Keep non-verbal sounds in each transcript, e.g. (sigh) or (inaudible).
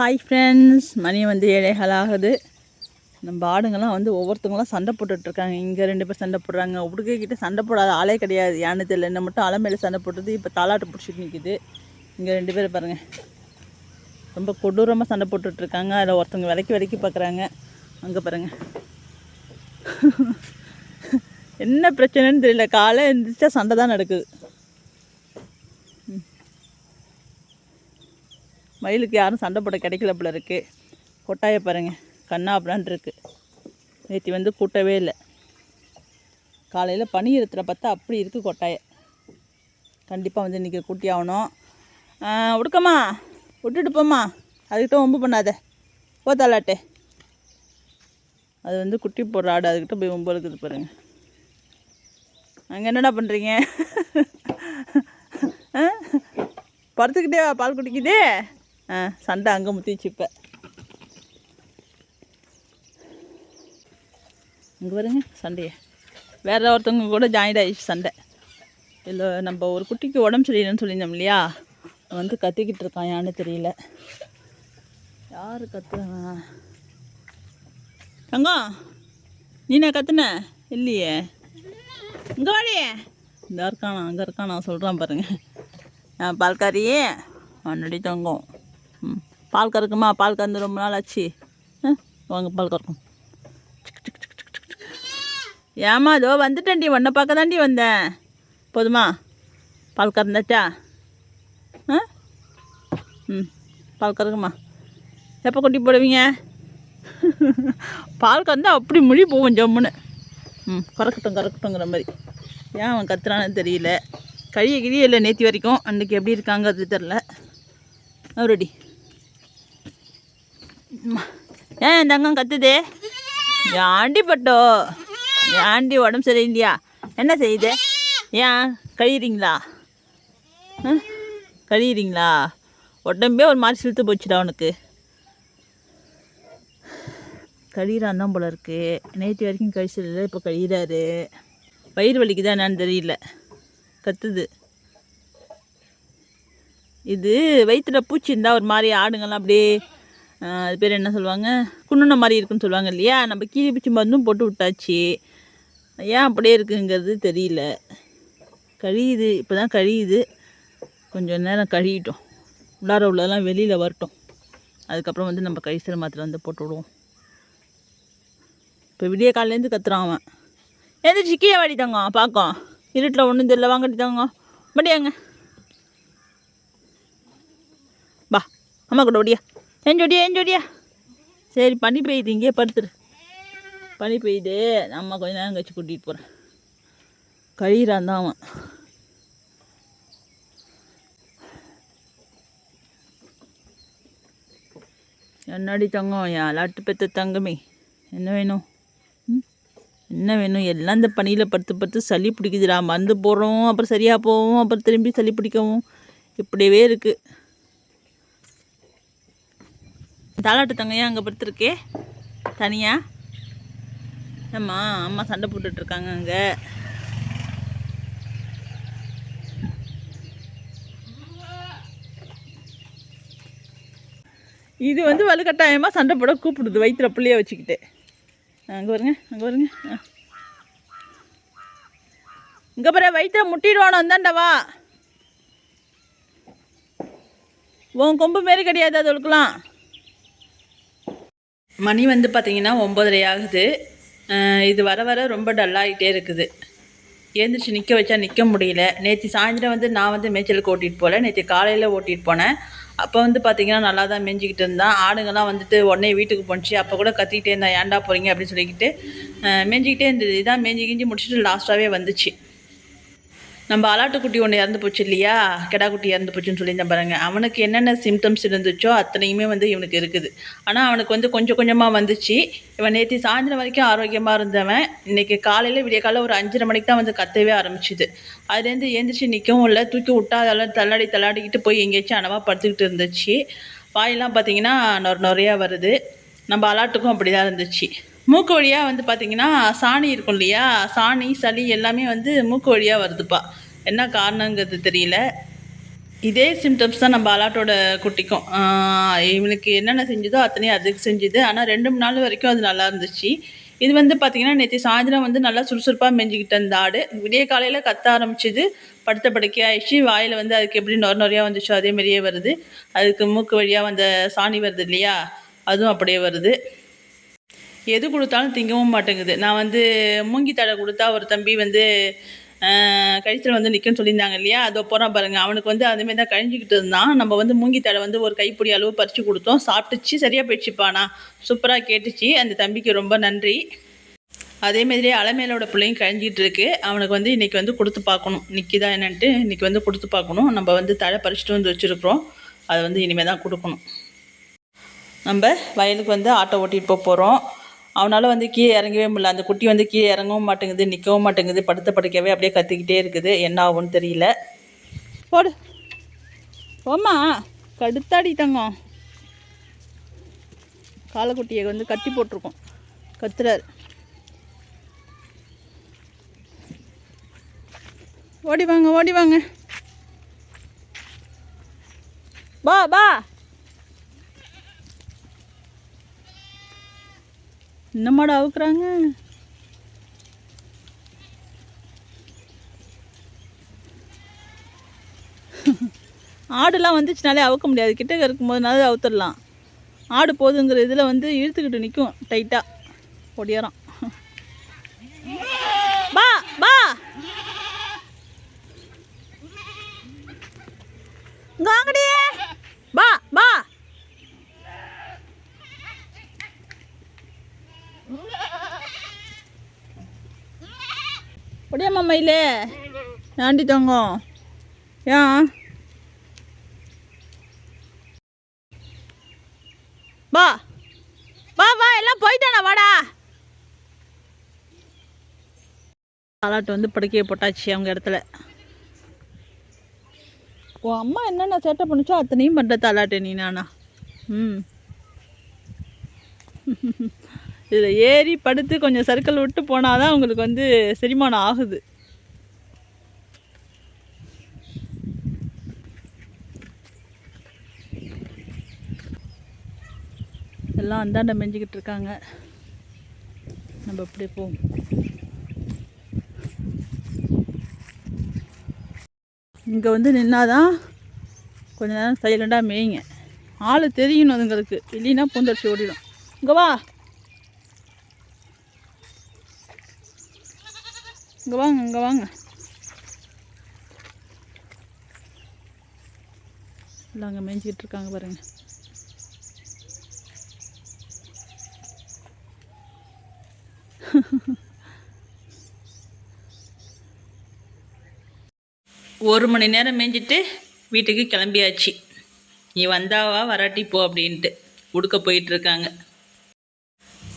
Hi friends மணி வந்து ஏழைகள் ஆகுது நம்ம ஆடுங்கள்லாம் வந்து ஒவ்வொருத்தவங்களாம் சண்டை போட்டுட்ருக்காங்க. இங்கே ரெண்டு பேர் சண்டை போடுறாங்க. உடுக்கைக்கிட்ட சண்டை போடாத ஆளே கிடையாது. யானை தெரியல. என்ன மட்டும் அலை மேலே சண்டை போட்டது. இப்போ தாலாட்டு பிடிச்சிட்டு நிற்கிது இங்கே ரெண்டு பேர் பாருங்கள் ரொம்ப கொடூரமாக சண்டை போட்டுட்ருக்காங்க. அதில் ஒருத்தவங்க விலைக்கு விலைக்கு பார்க்குறாங்க அங்கே பாருங்கள் (laughs) என்ன பிரச்சனைன்னு தெரியல. காலை எழுந்திரிச்சா சண்டை தான் நடக்குது. மயிலுக்கு யாரும் சண்டை போட கிடைக்கல போல இருக்கு. கொட்டாயை பாருங்கள் கண்ணா அப்படின் இருக்குது நேற்று வந்து கூட்டவே இல்லை. காலையில் பனி இருக்கிற பார்த்தா அப்படி இருக்குது கொட்டாயை. கண்டிப்பாக வந்து இன்றைக்கி கூட்டி ஆகணும். உடுக்கம்மா விட்டுட்டு போம்மா. அதுக்கிட்ட ஒம்பு பண்ணாத. போ தலாட்டே. அது வந்து குட்டி போடுற ஆடு அதுக்கிட்ட போய் ஒம்பு இருக்குது பாருங்க. அங்கே என்னடா பண்ணுறீங்க படுத்துக்கிட்டே பால் குடிக்குதே. சண்டை அங்கே முத்திச்சு இப்போ. இங்கே பாருங்க சண்டையை. வேற ஒருத்தவங்க கூட ஜாயிண்ட் ஆகிடுச்சு சண்டை. இல்லை நம்ம ஒரு குட்டிக்கு உடம்பு சரியில்லைன்னு சொல்லியிருந்தோம் இல்லையா? வந்து கத்திக்கிட்டு இருக்கான் யான்னு தெரியல. யார் கத்துறான் தங்கம் நீனா கத்துன? இல்லையே. இங்கே வாடியே இந்த இருக்கானா அங்கே இருக்கானா சொல்கிறான் பாருங்க. பால்காரியே. முன்னாடி தங்கம். ம். பால் கறக்குமா? பால் கறந்து ரொம்ப நாள் ஆச்சு. ஆ வாங்க பால் கறக்கும். ஏமா இதோ வந்துட்டேன்டி. உன்னை பார்க்க தாண்டி வந்தேன். போதுமா? பால் கறந்தாச்சா? ஆ? ம் பால் கறக்குமா? எப்போ குட்டி போடுவீங்க? பால் கறந்தால் அப்படி முழி போகும் ஜம்முன்னு. ம் கறக்கட்டும் கறக்கட்டுங்கிற மாதிரி. ஏன் அவன் கத்துறான்னு தெரியல. கழிய கிழிய இல்லை நேற்று வரைக்கும். அன்றைக்கி எப்படி இருக்காங்கிறது தெரில அவரடி ஏன் இந்த தங்கம் கத்துதே? ஆண்டி பட்டோ. ஆண்டி உடம்பு சரியில்லையா? என்ன செய்யுது? ஏன் கழியிறீங்களா ஆ? கழியிறீங்களா உடம்பே ஒரு மாதிரி சிலுத்து போச்சுடா உனக்கு. கழியிறான் தான் போல இருக்கு. நேற்று வரைக்கும் கழிச்சதில்ல இப்போ கழியிறாரு வயிறு வலிக்குதா என்னன்னு தெரியல. கத்துது. இது வயிற்றுல பூச்சி இருந்தால் ஒரு மாதிரி ஆடுங்கள்லாம் அப்படியே அது பேர் என்ன சொல்லுவாங்க? குன்னுன மாதிரி இருக்குன்னு சொல்லுவாங்க இல்லையா? நம்ம கீழே பிச்சு மருந்தும் போட்டு விட்டாச்சு. ஏன் அப்படியே இருக்குங்கிறது தெரியல. கழியுது இப்போ தான் கழியுது. கொஞ்சம் நேரம் கழியிட்டோம். உள்ளார உள்ளதெல்லாம் வெளியில் வரட்டும். அதுக்கப்புறம் வந்து நம்ம கழிசல் மாத்திரை வந்து போட்டு விடுவோம். இப்போ விடிய காலையிலேருந்து கத்துறான் அவன். எந்திரிச்சு கீழே வாடி தாங்க பார்க்கும். இருட்டில் ஒன்றும் தெரியல வாங்கடி தாங்க மடியாங்க பா அம்மா கூட ஓடியா. ஏஞ்சோடியா ஏஞ்சோடியா சரி பனி பெய்யுது. இங்கேயே படுத்துரு. பனி பெய்யுது. நம்ம கொஞ்ச நேரம் கழிச்சு கூட்டிகிட்டு போகிறேன் கழிகிறான் தான் அவன். என்னடி தங்கம்? என் அலாட்டு பெத்த தங்கமே. என்ன வேணும்? என்ன வேணும்? எல்லாம் இந்த பனியில் படுத்து படுத்து சளி பிடிக்குதுடா. மருந்து போடுறோம் அப்புறம் சரியாக போவோம் அப்புறம் திரும்பி சளி பிடிக்கவும். இப்படியவே இருக்குது தாலாட்டு தங்கையா அங்கே படுத்துருக்கே? தனியா? ஆமா அம்மா சண்டை போட்டுட்ருக்காங்க அங்கே. இது வந்து வலுக்கட்டாயமாக சண்டை போட கூப்பிடுது வயிற்றுல பிள்ளைய வச்சுக்கிட்டு. அங்கே வருங்க அங்கே வருங்க இங்கே பாரு வயிற்றுல முட்டிடுவானோ வந்தாண்டா வா. உன் கொம்பு மாரி கிடையாது அதுகளுக்குலாம் மணி வந்து பார்த்திங்கன்னா ஒம்பதரை ஆகுது. இது வர வர ரொம்ப டல்லாகிட்டே இருக்குது. எழுந்திரிச்சு நிற்க வச்சா நிற்க முடியல. நேற்று சாயந்தரம் வந்து நான் வந்து மேய்ச்சலுக்கு ஓட்டிகிட்டு போகல நேற்று காலையில் ஓட்டிகிட்டு போனேன். அப்போ வந்து பார்த்தீங்கன்னா நல்லா தான் மேய்ஞ்சிக்கிட்டு இருந்தான். ஆடுங்கெல்லாம் வந்துட்டு உடனே வீட்டுக்கு போணுச்சு. அப்போ கூட கத்திக்கிட்டே இருந்தான். ஏன்டா போகிறீங்க அப்படின்னு சொல்லிக்கிட்டு மேய்ஞ்சிக்கிட்டே இருந்தது. இதான் மேய்ஞ்சி கிஞ்சி முடிச்சுட்டு லாஸ்ட்டாகவே வந்துச்சு. நம்ம அலாட்டுக்குட்டி ஒன்று இறந்து போச்சு இல்லையா? கெடாக்குட்டி இறந்து போச்சுன்னு சொல்லியிருந்தேன் பாருங்க. அவனுக்கு என்னென்ன சிம்டம்ஸ் இருந்துச்சோ அத்தனையுமே வந்து இவனுக்கு இருக்குது. ஆனால் அவனுக்கு வந்து கொஞ்சம் கொஞ்சமாக வந்துச்சு. இவன் நேற்று சாயந்தரம் வரைக்கும் ஆரோக்கியமாக இருந்தவன். இன்னைக்கு காலையில் விடிய காலையில் ஒரு அஞ்சரை மணிக்கு தான் வந்து கத்தவே ஆரம்பிச்சுது. அதுலேருந்து ஏந்திரிச்சு நிற்கவும் இல்லை தூக்கி விட்டா அதெல்லாம் தள்ளாடி தள்ளாடிக்கிட்டு போய் எங்கேயாச்சும் அனவாக படுத்துக்கிட்டு இருந்துச்சு. வாயெல்லாம் பார்த்தீங்கன்னா நொற நொறையா வருது. நம்ம அலாட்டுக்கும் அப்படி தான் இருந்துச்சு. மூக்கு வழியாக வந்து பார்த்திங்கன்னா சாணி இருக்கும் இல்லையா? சாணி சளி எல்லாமே வந்து மூக்கு வழியாக வருதுப்பா. என்ன காரணங்கிறது தெரியல. இதே சிம்டம்ஸ் தான் நம்ம அலாட்டோட குட்டிக்கும். இவனுக்கு என்னென்ன செஞ்சதோ அத்தனையும் அதுக்கு செஞ்சுது. ஆனால் ரெண்டு மூணு நாள் வரைக்கும் அது நல்லா இருந்துச்சு. இது வந்து பார்த்திங்கன்னா நேற்று சாயந்தரம் வந்து நல்லா சுறுசுறுப்பாக மெஞ்சிக்கிட்டு இருந்த ஆடு. விடிய காலையில் கத்த ஆரம்பிச்சிது. படுத்த படுக்கையாகிடுச்சு வாயில் வந்து அதுக்கு எப்படி நொர நொறையாக வந்துச்சோ அதே மாதிரியே வருது. அதுக்கு மூக்கு வழியாக வந்த சாணி வருது இல்லையா? அதுவும் அப்படியே வருது. எது கொடுத்தாலும் திங்கவும் மாட்டேங்குது. நான் வந்து மூங்கி தடை கொடுத்தா ஒரு தம்பி வந்து கழுத்தில் வந்து நிற்கன்னு சொல்லியிருந்தாங்க இல்லையா? அதோ போகிறான் பாருங்கள் அவனுக்கு வந்து அதுமாரி தான் கழிஞ்சிக்கிட்டு இருந்தான். நம்ம வந்து மூங்கி தழை வந்து ஒரு கைப்பிடி அளவு பறித்து கொடுத்தோம். சாப்பிட்டுச்சு சரியாக போயிடுச்சுப்பானா சூப்பராக கேட்டுச்சு. அந்த தம்பிக்கு ரொம்ப நன்றி. அதே மாதிரியே அலமேலோட பிள்ளையும் கழிஞ்சிக்கிட்டு இருக்கு. அவனுக்கு வந்து இன்றைக்கி வந்து கொடுத்து பார்க்கணும். நிற்கிதா என்னன்ட்டு இன்றைக்கி வந்து கொடுத்து பார்க்கணும். நம்ம வந்து தழை பறிச்சுட்டு வந்து வச்சுருக்குறோம். அதை வந்து இனிமேல் தான் கொடுக்கணும். நம்ம வயலுக்கு வந்து ஆட்டோ ஓட்டிகிட்டு போக போகிறோம் அவனால் வந்து கீழே இறங்கவே முடியல. அந்த குட்டி வந்து கீழே இறங்கவும் மாட்டேங்குது நிற்கவும் மாட்டேங்குது படுத்த படுக்கவே அப்படியே கத்திக்கிட்டே இருக்குது. என்ன ஆகும்னு தெரியல. போடு. போம்மா. கடுத்தாடி தங்கம். காலக்குட்டியை வந்து கட்டி போட்டிருக்கோம். கத்துறாரு. ஓடி வாங்க ஓடி வாங்க. பா பா இன்னமாட அவுக்குறாங்க? ஆடுலாம் வந்துச்சுனாலே அவுக்க முடியாது. கிட்டக்க இருக்கும்போதுனாலும் அவுத்துடலாம். ஆடு போதுங்கிற இதில் வந்து இழுத்துக்கிட்டு நிற்கும் டைட்டாக ஒடியாரம் பா பா இங்க வாங்கடி பா பா ஒடியாம்மா மயிலே ஏண்டி தங்கம்? ஏன்? வா. வா வா எல்லாம் போயிட்டானா வாடா. தாலாட்டு வந்து படுக்கையை போட்டாச்சு அவங்க இடத்துல. உன் அம்மா என்னென்ன சேட்டை பண்ணுச்சோ அத்தனையும் பண்ணுற தாலாட்டு நீ நானா. ம். இதில் ஏறி படுத்து கொஞ்சம் சர்க்கிள் விட்டு போனால் தான் உங்களுக்கு வந்து செரிமானம் ஆகுது. எல்லாம் அந்தாண்ட மெஞ்சிக்கிட்டு இருக்காங்க. நம்ம அப்படி போவோம். இங்கே வந்து நின்னாதான் கொஞ்ச நேரம் சைலண்டாக மேய்ங்க. ஆள் தெரியணும் அதுங்களுக்கு. இல்லைன்னா பூந்தடிச்சு ஓடிடும். இங்கே வா. இங்கே வாங்க இங்கே வாங்க. இல்லை அங்கே மேய்ஞ்சிக்கிட்டு இருக்காங்க பாருங்கள் ஒரு மணி நேரம் மேய்ஞ்சிட்டு வீட்டுக்கு கிளம்பியாச்சு. நீ வந்தாவா வராட்டி போ அப்படின்ட்டு உடுக்க போயிட்டுருக்காங்க.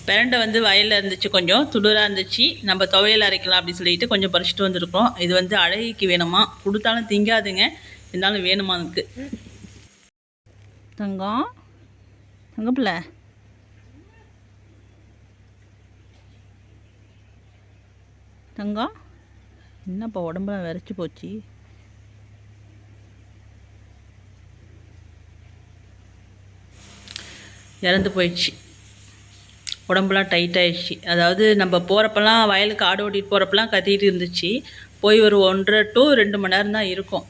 பிரண்டை வந்து வயலில் இருந்துச்சு கொஞ்சம் துளிராக இருந்துச்சு. நம்ம துவையல் அரைக்கலாம் அப்படின்னு சொல்லிட்டு கொஞ்சம் பறிச்சுட்டு வந்திருக்கோம் இது வந்து அழகிக்கு வேணுமா? கொடுத்தாலும் திங்காதுங்க. இருந்தாலும் வேணுமா அதுக்கு தங்கம். தங்க தங்கம் என்னப்பா உடம்புலாம் விரைச்சி போச்சு? இறந்து போயிடுச்சு. உடம்புலாம் டைட் ஆயிடுச்சு. அதாவது நம்ம போகிறப்பெல்லாம் வயலுக்கு ஆடு ஓட்டிகிட்டு போகிறப்பெல்லாம் கத்திட்டு இருந்துச்சு. போய் ஒரு ஒன்றரை டு ரெண்டு மணி நேரம் தான் இருக்கும்.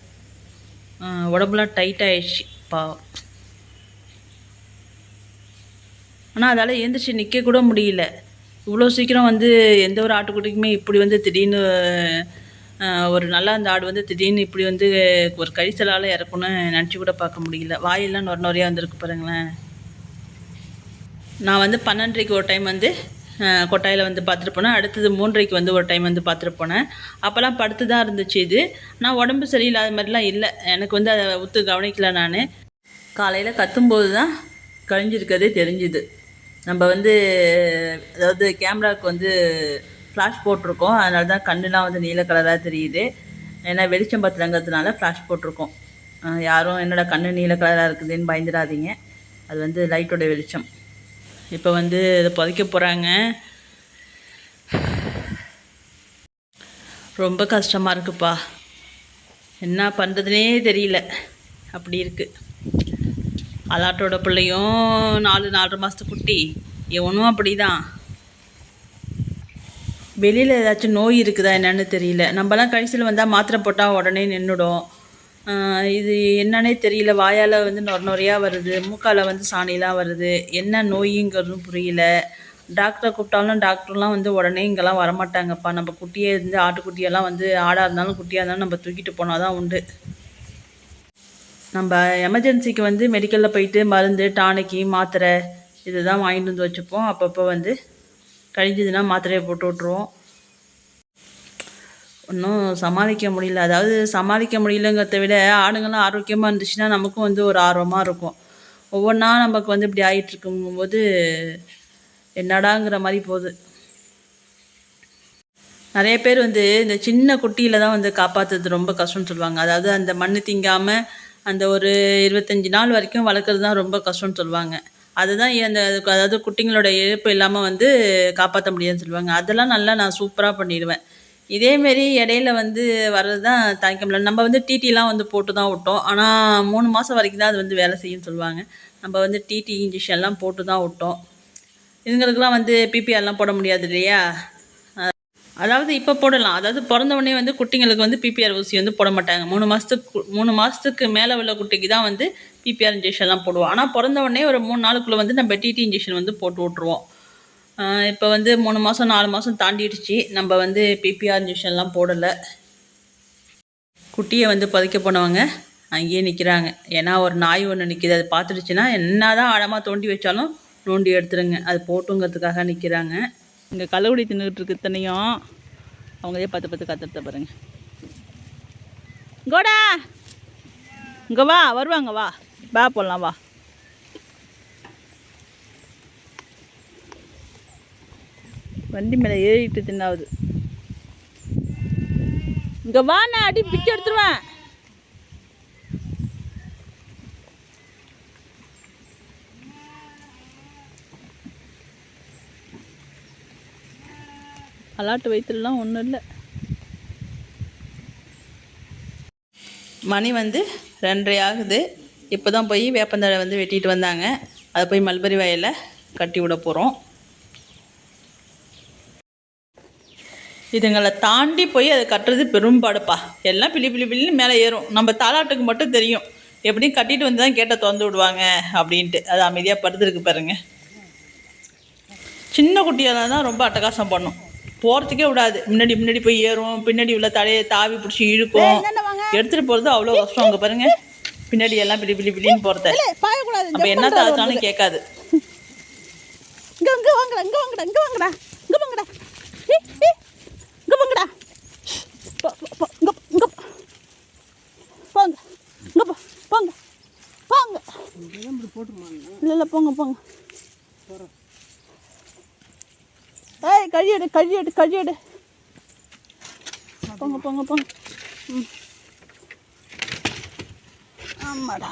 உடம்புலாம் டைட் ஆயிடுச்சு. பாவம் ஆனால் அதால் எழுந்திரிச்சு நிற்க கூட முடியல. இவ்வளோ சீக்கிரம் வந்து எந்த ஒரு ஆட்டுக்குட்டிக்குமே இப்படி வந்து திடீர்னு ஒரு நல்லா அந்த ஆடு வந்து திடீர்னு இப்படி வந்து ஒரு கழிச்சலால் இறக்குன்னு நினச்சி கூட பார்க்க முடியல. வாயெல்லாம் நொர நொறையாக வந்திருக்கு பாருங்களேன். நான் வந்து பன்னெண்டரைக்கு ஒரு டைம் வந்து கொட்டாயில் வந்து பார்த்துட்டு போனேன். அடுத்தது மூன்றரைக்கு வந்து ஒரு டைம் வந்து பார்த்துட்டு போனேன். அப்போல்லாம் படுத்து தான் இருந்துச்சு இது. நான் உடம்பு சரியில்லாத மாதிரிலாம் இல்லை. எனக்கு வந்து அதை ஒத்து கவனிக்கல நான். காலையில் கத்தும்போது தான் கழிஞ்சிருக்கதே தெரிஞ்சுது. நம்ம வந்து அதாவது கேமராவுக்கு வந்து ஃப்ளாஷ் போட்டிருக்கோம். அதனால தான் கண்ணுலாம் வந்து நீல கலராக தெரியுது. ஏன்னா வெளிச்சம் பத்துலங்கிறதுனால ஃப்ளாஷ் போட்டிருக்கோம். யாரும் என்னோட கண்ணு நீல கலராக இருக்குதுன்னு பயந்துடாதீங்க. அது வந்து லைட்டோட வெளிச்சம். இப்போ வந்து இதை புதைக்க போகிறாங்க ரொம்ப கஷ்டமாக இருக்குப்பா. என்ன பண்ணுறதுனே தெரியல. அப்படி இருக்குது அலாட்டோட பிள்ளையும் நாலு நாலரை மாதத்து குட்டி. எவனும் அப்படி தான் வெளியில் ஏதாச்சும் நோய் இருக்குதா என்னன்னு தெரியல. நம்மலாம் கழிச்சல் வந்தால் மாத்திரை போட்டால் உடனே நின்றுடும் இது என்னன்னே தெரியல. வாயால் வந்து நொர நொறையாக வருது. மூக்கால் வந்து சாணிலாம் வருது. என்ன நோய்ங்கிறதும் புரியல. டாக்டரை கூப்பிட்டாலும் டாக்டர்லாம் வந்து உடனே இங்கெல்லாம் வரமாட்டாங்கப்பா. நம்ம குட்டியே இருந்து ஆட்டுக்குட்டியெல்லாம் வந்து ஆடாக இருந்தாலும் குட்டியாக இருந்தாலும் நம்ம தூக்கிட்டு போனால் தான் உண்டு. நம்ம எமர்ஜென்சிக்கு வந்து மெடிக்கலில் போயிட்டு மருந்து டானிக்கு மாத்திரை இதுதான் வாங்கிட்டு வந்து வச்சுப்போம். அப்பப்போ வந்து கழிஞ்சதுன்னா மாத்திரையை போட்டு விட்ருவோம் ஒன்றும் சமாளிக்க முடியல. அதாவது சமாளிக்க முடியலங்கிறத விட ஆடுங்கள்லாம் ஆரோக்கியமாக இருந்துச்சுன்னா நமக்கும் வந்து ஒரு ஆர்வமாக இருக்கும். ஒவ்வொன்றா நமக்கு வந்து இப்படி ஆகிட்டு என்னடாங்கிற மாதிரி போகுது. நிறைய பேர் வந்து இந்த சின்ன குட்டியில் தான் வந்து காப்பாற்றுறது ரொம்ப கஷ்டம்னு சொல்லுவாங்க. அதாவது அந்த மண் திங்காமல் அந்த ஒரு இருபத்தஞ்சி நாள் வரைக்கும் வளர்க்குறது தான் ரொம்ப கஷ்டம்னு சொல்லுவாங்க. அதுதான் அந்த அதாவது குட்டிங்களோட இழப்பு இல்லாமல் வந்து காப்பாற்ற முடியாதுன்னு சொல்லுவாங்க. அதெல்லாம் நல்லா நான் சூப்பராக பண்ணிடுவேன். இதேமாரி இடையில வந்து வர்றது தான் தாங்கிக்க முடியல நம்ம வந்து டிடிலாம் வந்து போட்டு தான் விட்டோம். ஆனால் மூணு மாதம் வரைக்கும் தான் அது வந்து வேலை செய்யும்னு சொல்லுவாங்க. நம்ம வந்து டிடி இன்ஜெக்ஷன்லாம் போட்டு தான் விட்டோம். இதுங்களுக்கெல்லாம் வந்து பிபிஆர்லாம் போட முடியாது இல்லையா? அதாவது இப்போ போடலாம். அதாவது பிறந்த உடனே வந்து குட்டிங்களுக்கு வந்து பிபிஆர் ஊசி வந்து போட மாட்டாங்க. மூணு மாதத்துக்கு மூணு மாதத்துக்கு மேலே உள்ள குட்டிக்கு தான் வந்து பிபிஆர் இன்ஜெக்ஷன்லாம் போடுவோம். ஆனால் பிறந்த உடனே ஒரு மூணு நாளுக்குள்ளே வந்து நம்ம டிடி இன்ஜெக்ஷன் வந்து போட்டு விட்ருவோம் இப்போ வந்து மூணு மாதம் நாலு மாதம் தாண்டிடுச்சு. நம்ம வந்து பிபிஆர் இன்ஜெக்ஷன்லாம் போடலை. குட்டியை வந்து பதிக்க போனவங்க அங்கேயே நிற்கிறாங்க ஏன்னா ஒரு நாய் ஒன்று நிற்கிது அது பார்த்துடுச்சுன்னா என்ன தான் ஆழமாக தோண்டி வச்சாலும் நோண்டி எடுத்துருங்க. அது போட்டுங்கிறதுக்காக நிற்கிறாங்க இங்கே கள்ளக்குடி தின்னுக்கிட்டு இருக்கு இத்தனையும் அவங்களே பார்த்து பார்த்து கத்துறத பாருங்க. கோடா இங்கே வா வருவாங்க வா. பா போடலாம் வா. வண்டி மேலே ஏறிட்டு தின்னாவது. இங்கே வா நான் அடி பிச்சு எடுத்துருவேன். அலாட்டு வயிற்றுலாம் ஒன்றும் இல்லை மணி வந்து ரெண்டரை ஆகுது இப்போ தான் போய் வேப்பந்தழை வந்து வெட்டிட்டு வந்தாங்க. அதை போய் மல்பரி வயலில் கட்டி விட போகிறோம் இதுங்களை தாண்டி போய் அதை கட்டுறது பெரும்பாடுப்பா. எல்லாம் பிள்ளி பிள்ளி பிள்ளின்னு மேலே ஏறும். நம்ம தாலாட்டுக்கு மட்டும் தெரியும். எப்படியும் கட்டிட்டு வந்து தான் கேட்டை திறந்து விடுவாங்க அப்படின்ட்டு. அது அமைதியாக படுத்துருக்கு பாருங்க. சின்ன குட்டியாக தான் ரொம்ப அட்டகாசம் பண்ணும். போகிறதுக்கே விடாது. முன்னாடி முன்னாடி போய் ஏறும். பின்னாடி உள்ள தலையை தாவி பிடிச்சி இழுக்கும். எடுத்துகிட்டு போகிறது அவ்வளோ கஷ்டம் அங்கே பாருங்க. பின்னாடி எல்லாம் பிடி பிடி பிடின்னு போகிறத அப்போ என்ன தாழ்த்தாலும் கேட்காது. இங்க இங்க வாங்கடா இங்க வாங்கடா இங்க வாங்கடா. இங்க வாங்கடா. இங்க வாங்கடா. போ, போ, போ, இங்க இங்க. போங்க. இங்க போ போங்க. போங்க. இல்ல இல்ல போங்க போங்க. ஏய் கழி எடு கழி எடு கழி எடு போங்க போங்க போங்க. ம். ஆமாடா.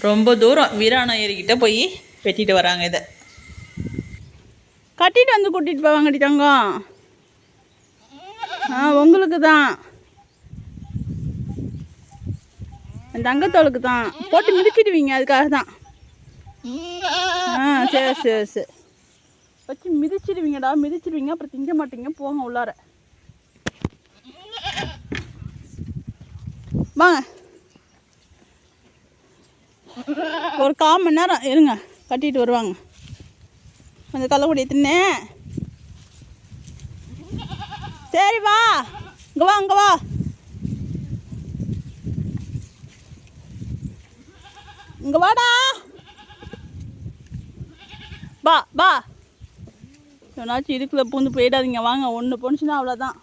ரொம்ப தூரம் வீராணம் ஏறிக்கிட்ட போய் வெட்டிட்டு வராங்க இதை. கட்டிட்டு வந்து கூட்டிட்டு போவாங்கடி தங்கம். ஆ உங்களுக்கு தான் அந்த தங்கத்தோளுக்கு தான். போட்டு மிதிச்சிடுவீங்க அதுக்காக தான். ஆ சரி சரி சரி. வச்சு மிதிச்சிடுவீங்கடா மிதிச்சிடுவீங்க அப்புறம் திங்க மாட்டீங்க போங்க உள்ளார. வாங்க. ஒரு கால் மணி நேரம் இருங்க கட்டிட்டு வருவாங்க. கொஞ்சம் கள்ளக்குடி தின்னே சரி வா. இங்கே வா இங்கே வா. இங்கே வாடா. வா பா எவனாச்சும் இதுக்குள்ளே பூந்து போயிடாதீங்க. வாங்க ஒன்று போணுச்சுன்னா அவ்வளோதான்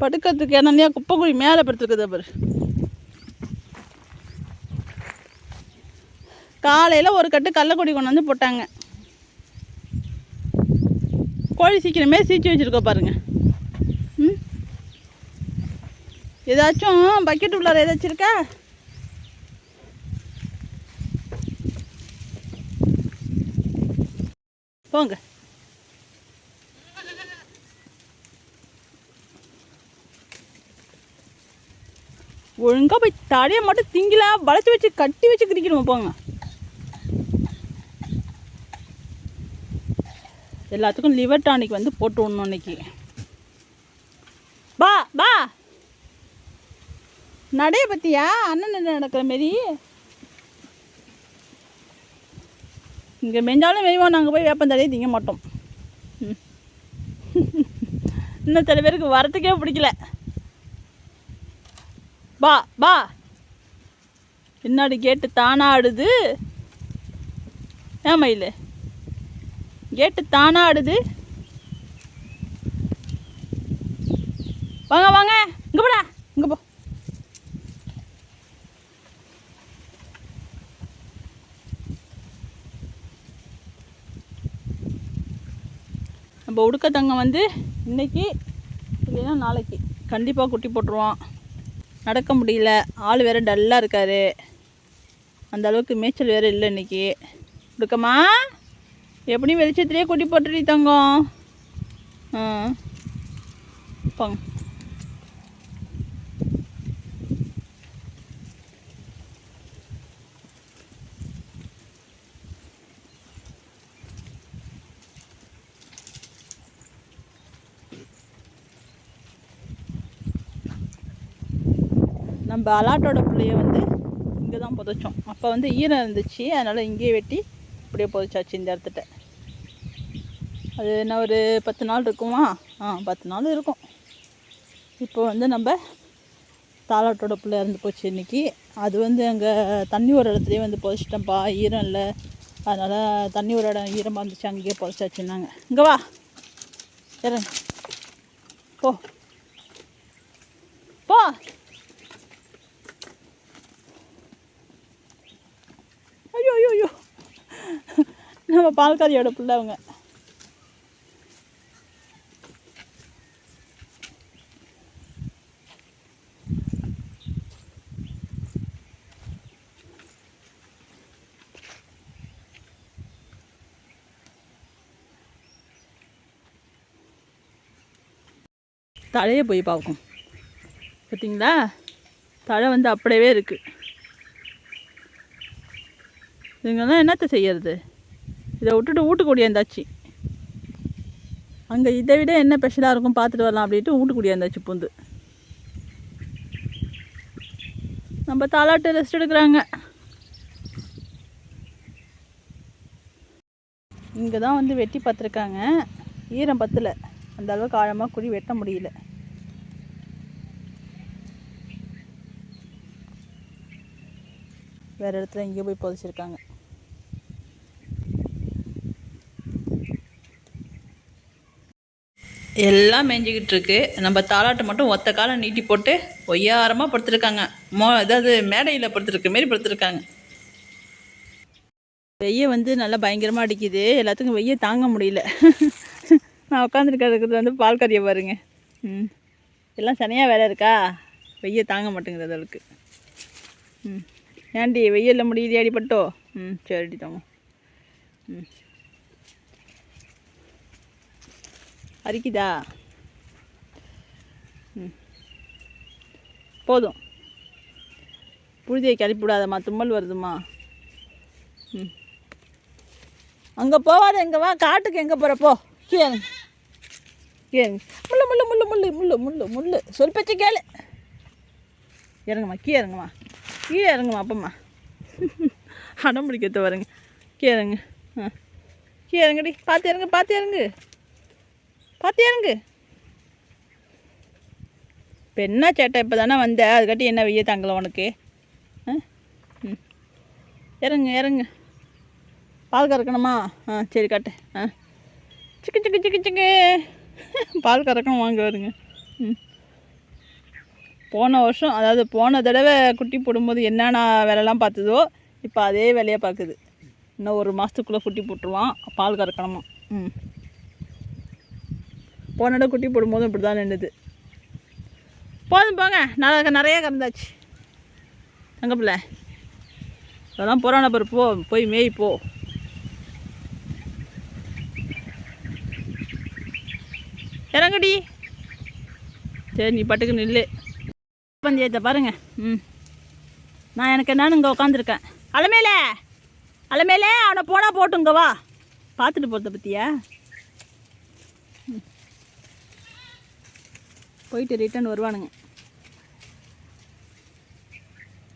படுக்கிறதுக்கு என்னையா குப்பை குழி மேலே படுத்துருக்குது பாரு. காலையில் ஒரு கட்டு கடலக்கொடி கொண்டு வந்து போட்டாங்க. கோழி சீக்கிரமே சீச்சு வச்சுருக்கோம் பாருங்கள் ஏதாச்சும் பக்கெட் உள்ளார ஏதாச்சும் இருக்கா? போங்க. ஒழுங்காக போய் தடையை மட்டும் திங்கில வளைச்சி வச்சு கட்டி வச்சு கிரிக்கணும் போங்க. எல்லாத்துக்கும் லிவர் டானிக் வந்து போட்டு விடணும் அன்னைக்கு. பா பா நடைய பற்றியா அண்ணன் என்ன நடக்கிற மாரி? இங்கே மெஞ்சாலும் வெய்வோம் நாங்கள் போய் வேப்பந்தடையை திங்க மாட்டோம். ம். (laughs) இன்னும் சில பேருக்கு வரத்துக்கே பிடிக்கல. பா பா பின்னாடி கேட்டு தானா ஆடுது ஏன் மயில்? கேட்டு தானா ஆடுது வாங்க வாங்க. இங்கே போடா. இங்கே போ. நம்ம உடுக்க வந்து இன்னைக்கு இல்லைன்னா நாளைக்கு. கண்டிப்பாக குட்டி போட்டுருவான். நடக்க முடியல. ஆள் வேறு டல்லாக இருக்காரு. அந்த அளவுக்கு மேய்ச்சல் வேறு இல்லை இன்னைக்கு. உடுக்கம்மா எப்படியும் வெளிச்சத்துலேயே குட்டி போட்டுடி தங்கம். ஆ. நம்ம அலாட்டோட பிள்ளைய வந்து இங்கே தான் புதைச்சோம். அப்போ வந்து ஈரம் இருந்துச்சு. அதனால் இங்கேயே வெட்டி இப்படியே புதைச்சாச்சு இந்த இடத்துட்ட. அது என்ன ஒரு பத்து நாள் இருக்குமா? ஆ பத்து நாள் இருக்கும். இப்போ வந்து நம்ம தாலாட்டோட பிள்ளை இறந்து போச்சு இன்னைக்கு. அது வந்து அங்கே தண்ணி ஒரு இடத்துலேயே வந்து புதைச்சிட்டேன்ப்பா ஈரம் இல்லை. அதனால் தண்ணி ஒரு இடம் ஈரமாக இருந்துச்சு. அங்கேயே புதைச்சாச்சுன்னாங்க. இங்கே வா. இறங்க. போ. போ. ஐயோ ஐயோ ஐயோ. நம்ம பால்காரியோட பிள்ளை அவங்க. தழையை போய் பார்க்கும். பார்த்தீங்களா? தழை வந்து அப்படியே இருக்குது இதுங்கெல்லாம் என்னத்தை செய்யறது? இதை விட்டுட்டு வீட்டுக்கு இருந்தாச்சு அங்கே இதை விட என்ன ஸ்பெஷலாக இருக்கும் பார்த்துட்டு வரலாம் அப்படின்ட்டு வீட்டுக்கு இருந்தாச்சு பூந்து. நம்ம தாலாட்டு ரெஸ்ட் எடுக்கிறாங்க. இங்கே தான் வந்து வெட்டி பார்த்துருக்காங்க. ஈரம் பத்தில். அந்த அளவுக்கு ஆழமாக குழி வெட்ட முடியல. வேறு இடத்துல இங்கே போய் புதைச்சிருக்காங்க. எல்லாம் மேய்ஞ்சிக்கிட்டு இருக்கு நம்ம தாலாட்டு மட்டும் ஒத்த காலம் நீட்டி போட்டு ஒய்யாரமாக படுத்துருக்காங்க. மோ அதாவது மேடையில் படுத்துருக்க மாரி படுத்துருக்காங்க. வெய்ய வந்து நல்லா பயங்கரமாக அடிக்குது. எல்லாத்துக்கும் வெய்ய தாங்க முடியல. (laughs) நான் உட்காந்துருக்கிறது வந்து பால் கறியை பாருங்க. ம். எல்லாம் சனியாக வேலை இருக்கா? வெய்ய தாங்க மாட்டேங்குது அளவுக்கு ம். ஏன்டி வெயிலில் முடியுது அடிப்பட்டோ ம் சரிடி தாங்க ம். அரிக்குதா? ம். போதும். புழுதியை கிளப்பி விடாதம்மா தும்மல் வருதுமா ம். அங்கே போவாத எங்கே வா. காட்டுக்கு எங்கே போகிறப்போ போ. கீழே. இறங்கு. முள்ளு முள்ளு முள்ளு முள்ளு முள்ளு முள்ளு முள்ளு. சொல் பச்சை கேளு. இறங்குமா கீ இறங்குமா கீழே இறங்குமா அப்பம்மா. அடம் பிடிக்கத்த வருங்க கீ இறங்கு. ஆ. கீ இறங்குடி. பார்த்து இறங்கு பார்த்து இறங்கு. பார்த்து இறங்கு இப்போ என்ன சேட்டை? இப்போ தானே வந்த அதுக்காட்டி என்ன வெய்ய தாங்கல உனக்கு? ஆ? ம். இறங்கு இறங்க. பால் கறக்கணுமா? ஆ சரி காட்டு. ஆ. சிக்கு சிக்கு சிக்கு சிக்கு. பால் கறக்கணும் வாங்க வருங்க. ம். போன வருஷம் அதாவது போன தடவை குட்டி போடும்போது என்னென்ன வேலைலாம் பார்த்ததோ இப்போ அதே வேலையை பார்க்குது. இன்னும் ஒரு மாதத்துக்குள்ளே குட்டி போட்டுருவான். பால் கறக்கணுமா? ம். போன இடம் குட்டி போடும்போதும் இப்படி தான் நின்றுது போதும் போங்க. நான் நிறைய கறந்தாச்சு தங்க பிள்ளை? அதெல்லாம் புறான பாரு போ போய் மேய் போ. இறங்குடி. சரி நீ பட்டுக்கு நில்லு. பஞ்சாயத்தை பாருங்க. ம். நான் எனக்கு என்னன்னு இங்கே உட்காந்துருக்கேன் அலமேலே அலமேலே அவனை போனால் போட்டுங்க வா. பார்த்துட்டு போகிறத பற்றியா போயிட்டு ரிட்டர்ன் வருவானுங்க.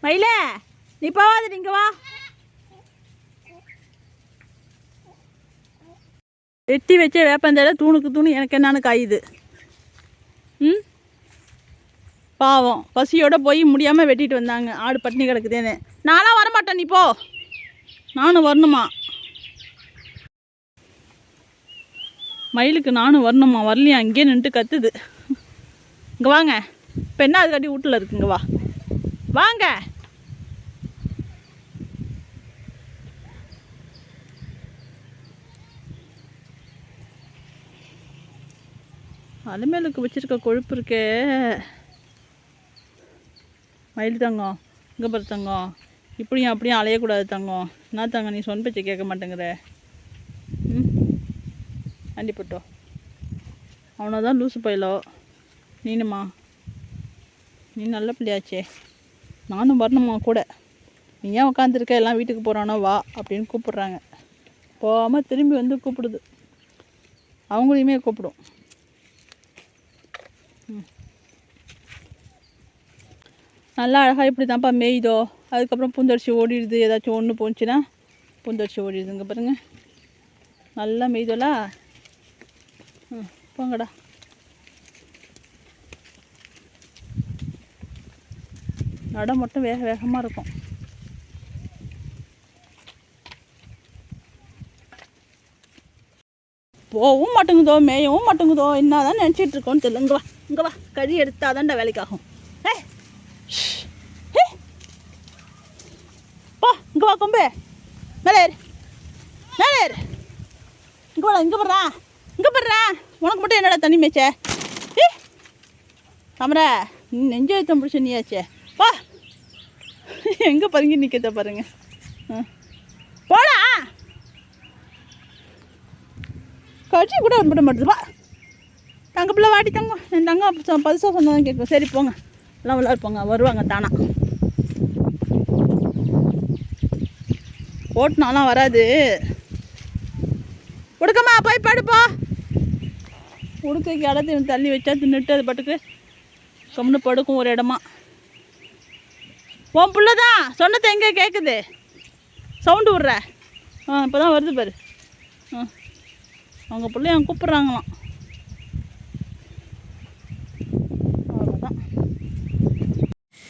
மயிலே நீ போவாது இங்கே வா. வெட்டி வச்ச வேப்பந்தடை தூணுக்கு தூணு எனக்கு என்னன்னு காயுது. ம்? பாவம். பசியோட போய் முடியாமல் வெட்டிட்டு வந்தாங்க. ஆடு பட்டினி கிடக்குதேன்னு. நானும் வரமாட்டேன் நீ போ. நானும் வரணுமா? மயிலுக்கு நானும் வரணுமா? வரலையா? அங்கேயே நின்றுட்டு கத்துது. இங்கே வாங்க. இப்போ என்ன அதுக்காட்டி வீட்டில் இருக்குங்க வா. வாங்க. அலுமேலுக்கு வச்சிருக்க கொழுப்பு இருக்கே. மயில் தங்கம் இங்கே பாரு தங்கம். இப்படியும் அப்படியும் அலையக்கூடாது தங்கம். என்ன தங்கம்? நீ சொன்ன பேச்சை கேட்க மாட்டேங்கிற. ம்? அண்டிப்பட்டோ அவனை தான் லூசு போயிலோ. நீனுமா? நீ நல்ல பிள்ளையாச்சே. நானும் வரணுமா கூட? நீ ஏன் உட்காந்துருக்க எல்லாம் வீட்டுக்கு போகிறானோ வா அப்படின்னு கூப்பிட்றாங்க. போகாமல் திரும்பி வந்து கூப்பிடுது. அவங்களையுமே கூப்பிடும். நல்லா அழகாக இப்படி தான்ப்பா மேய்தோ. அதுக்கப்புறம் பூந்தரிசி ஓடிடுது. ஏதாச்சும் ஒன்று போச்சுன்னா பூந்தரிசி ஓடிடுதுங்க பாருங்க. நல்லா மேய்தோலா? ம் போங்கடா. நட மட்டும் வேக வேகமாக இருக்கும். போகவும் மாட்டேங்குதோ மேயவும் மாட்டேங்குதோ என்ன தான் நினச்சிட்டு இருக்கோன்னு தெரியல. இங்கே வா இங்கே வா. கறி எடுத்தால் தான்டா வேலைக்காகும். ஏ ஏ இங்கே வா கொம்பு. மேலே ஏறு. மேலே இங்கே வா இங்கே வர்றா இங்கே போடுறா. உனக்கு மட்டும் என்னடா தண்ணி மேய்ச்சே? ஏ. தாமரை நெஞ்சு வைத்தம் பிடிச்ச நீயாச்சே? வா. (laughs) எங்கே பாருங்க நிற்கத்த பாருங்க. ஆ. போடா. கட்சி கூட விட மாட்டேதுப்பா தங்க பிள்ளை வாட்டி தங்கம் என் தங்கம் பதுசாக சொன்னதான் கேட்கும் சரி போங்க. எல்லாம் விளாட்போங்க வருவாங்க தானா. ஓட்டுனாலாம் வராது. உடுக்கம்மா போய் படுப்போ. உடுக்கைக்கு இடத்த தள்ளி வச்சா தின்னுட்டு அது பாட்டுக்கு கம்னு படுக்கும் ஒரு இடமா. உன் பிள்ளை தான் சொன்னது எங்கே கேட்குது சவுண்டு விட்ற. ஆ இப்போ தான் வருது பாரு. ஆ அவங்க பிள்ளைய கூப்பிட்றாங்களாம்.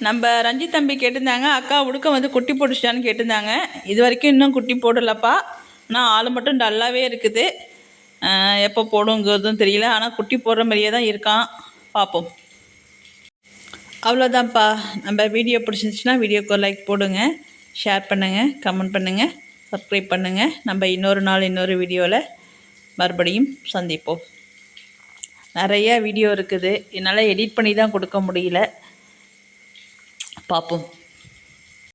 நம்ம ரஞ்சித் தம்பி கேட்டிருந்தாங்க அக்கா உடுக்க வந்து குட்டி போட்டுச்சான்னு கேட்டிருந்தாங்க. இது வரைக்கும் இன்னும் குட்டி போடலப்பா. ஆனால் ஆள் மட்டும் டல்லாகவே இருக்குது. எப்போ போடுங்கிறதும் தெரியல. ஆனால் குட்டி போடுற மாதிரியே தான் இருக்கான். பார்ப்போம் அவ்வளோதான்ப்பா. நம்ம வீடியோ பிடிச்சிருந்துச்சுன்னா வீடியோக்கு ஒரு லைக் போடுங்க. ஷேர் பண்ணுங்கள் கமெண்ட் பண்ணுங்கள் சப்ஸ்கிரைப் பண்ணுங்கள் நம்ம இன்னொரு நாள் இன்னொரு வீடியோவில் மறுபடியும் சந்திப்போம். நிறையா வீடியோ இருக்குது. என்னால் எடிட் பண்ணி தான் கொடுக்க முடியல. பார்ப்போம்.